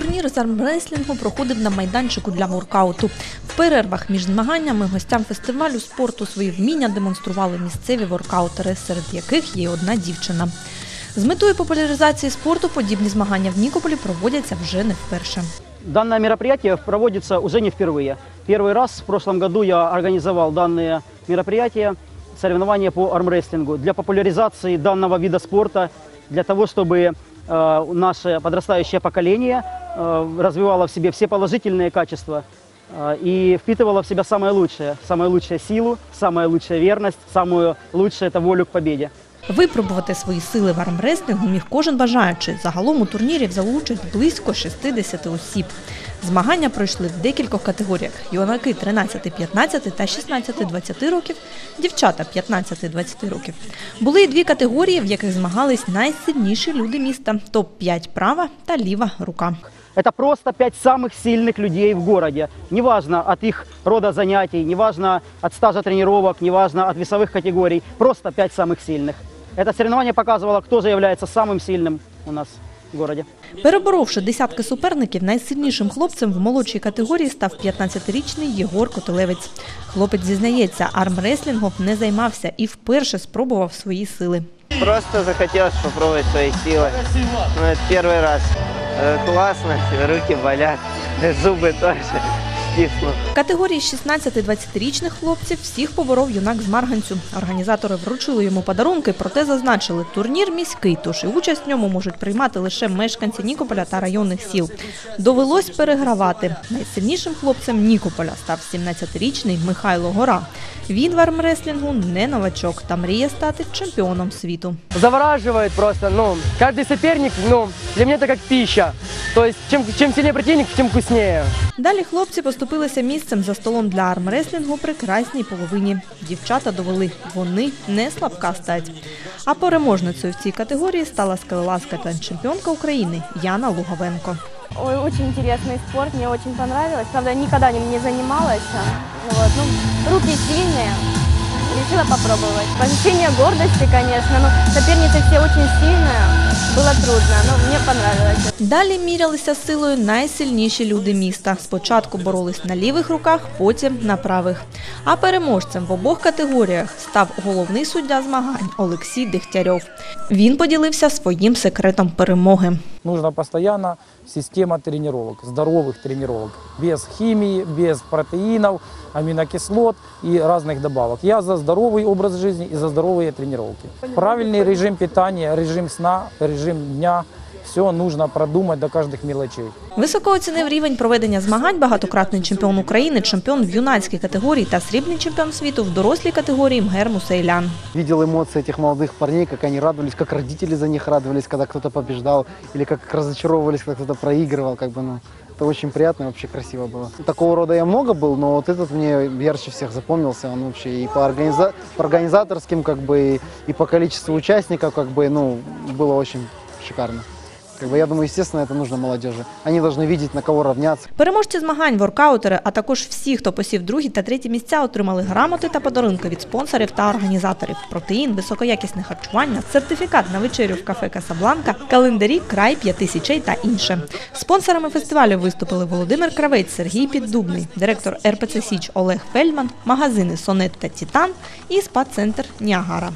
Турнір з армреслінгу проходив на майданчику для воркауту. В перервах між змаганнями гостям фестивалю спорту свої вміння демонстрували місцеві воркаутери, серед яких є одна дівчина. З метою популяризації спорту подібні змагання в Нікополі проводяться вже не вперше. Данное мероприятие проводится уже не впервые. Первый раз в прошлом году я организовал данные мероприятия, соревнования по армрестлингу для популяризации данного вида спорта, для того, чтобы э, наше подрастающее поколение э, развивало в себе все положительные качества э, и впитывало в себя самое лучшее, самую лучшую силу, самую лучшую верность, самую лучшую это волю к победе. Випробувати свої сили в армреслінгу міг кожен бажаючий. Загалом у турнірі взяли участь близько 60 осіб. Змагання пройшли в декількох категоріях: юнаки 13-15 та 16-20 років, дівчата 15-20 років. Були й дві категорії, в яких змагались найсильніші люди міста: топ-5 права та ліва рука. Это просто пять самых сильных людей в городе. Неважно от их рода занятий, неважно от стажа тренировок, неважно от весовых категорий. Просто пять самых сильных. Это соревнование показывало, кто же является самым сильным у нас в городе. Переборовши десятки суперників, найсильнішим хлопцем в молодшій категорії став 15-річний Єгор Котелевець. Хлопець зізнається, армреслінгом не займався і вперше спробував свої сили. Просто захотелось попробовать свои силы. Ну, это первый раз. Э, Классно, руки болят, зубы тоже В категорії 16-20-річних хлопців всіх поборов юнак з Марганцю. Організатори вручили йому подарунки, проте зазначили, турнір міський, тож і участь в ньому можуть приймати лише мешканці Нікополя та районних сіл. Довелось перегравати. Найсильнішим хлопцем Нікополя став 17-річний Михайло Гора. Він в армреслінгу не новачок та мріє стати чемпіоном світу. завораживает просто, ну, каждый соперник, ну, для меня это как пища. То есть, чем, чем сильнее противник, тем вкуснее. Далі хлопці поступилися місцем за столом для армреслінгу при красній половині. Дівчата довели, вони не слабка стать. А переможницею в цій категорії стала скелелазка та чемпіонка України Яна Луговенко. Ой, очень интересный спорт, мне очень понравилось. Правда, я никогда им не занималась. а, Вот. Ну, руки сильные, решила попробовать. Ощущение гордости, конечно, но соперницы все очень сильные. Было трудно, але мені понравилось. Далі мірялися силою найсильніші люди міста. Спочатку боролись на лівих руках, потім на правих. А переможцем в обох категоріях став головний суддя змагань Олексій Дегтярьов. Він поділився своїм секретом перемоги. Нужна постоянно система тренировок, здоровых тренировок, без химии, без протеинов, аминокислот и разных добавок. Я за здоровый образ жизни и за здоровые тренировки. Правильный режим питания, режим сна, режим дня, все нужно продумать до каждых мелочей. Високо оцінив рівень проведення змагань багатократний чемпіон України, чемпіон в юнацькій категорії та срібний чемпіон світу в дорослій категорії Мгер Мусейлян. видел эмоции этих молодых парней, как они радовались, как родители за них радовались, когда кто-то побеждал, или как разочаровывались, когда кто-то проигрывал, как бы, ну, это очень приятно и вообще красиво было. Такого рода я много был, но вот этот мне ярче всех запомнился, он вообще и по, организа- по организаторским, как бы, и, и по количеству участников, как бы, ну, было очень шикарно. Как бы, я думаю, естественно, это нужно молодежи. Они должны видеть, на кого равняться. Переможці змагань, воркаутери, а також всі, хто посів другі та треті місця, отримали грамоти та подарунки від спонсорів та організаторів: протеїн, високоякісне харчування, сертифікат на вечерю в кафе Касабланка, календарі, край п'яти січей та інше. Спонсорами фестивалю виступили Володимир Кравець, Сергій Піддубний, директор РПЦ Січ Олег Фельдман, магазини Сонет та Тітан і спа-центр Ніагара.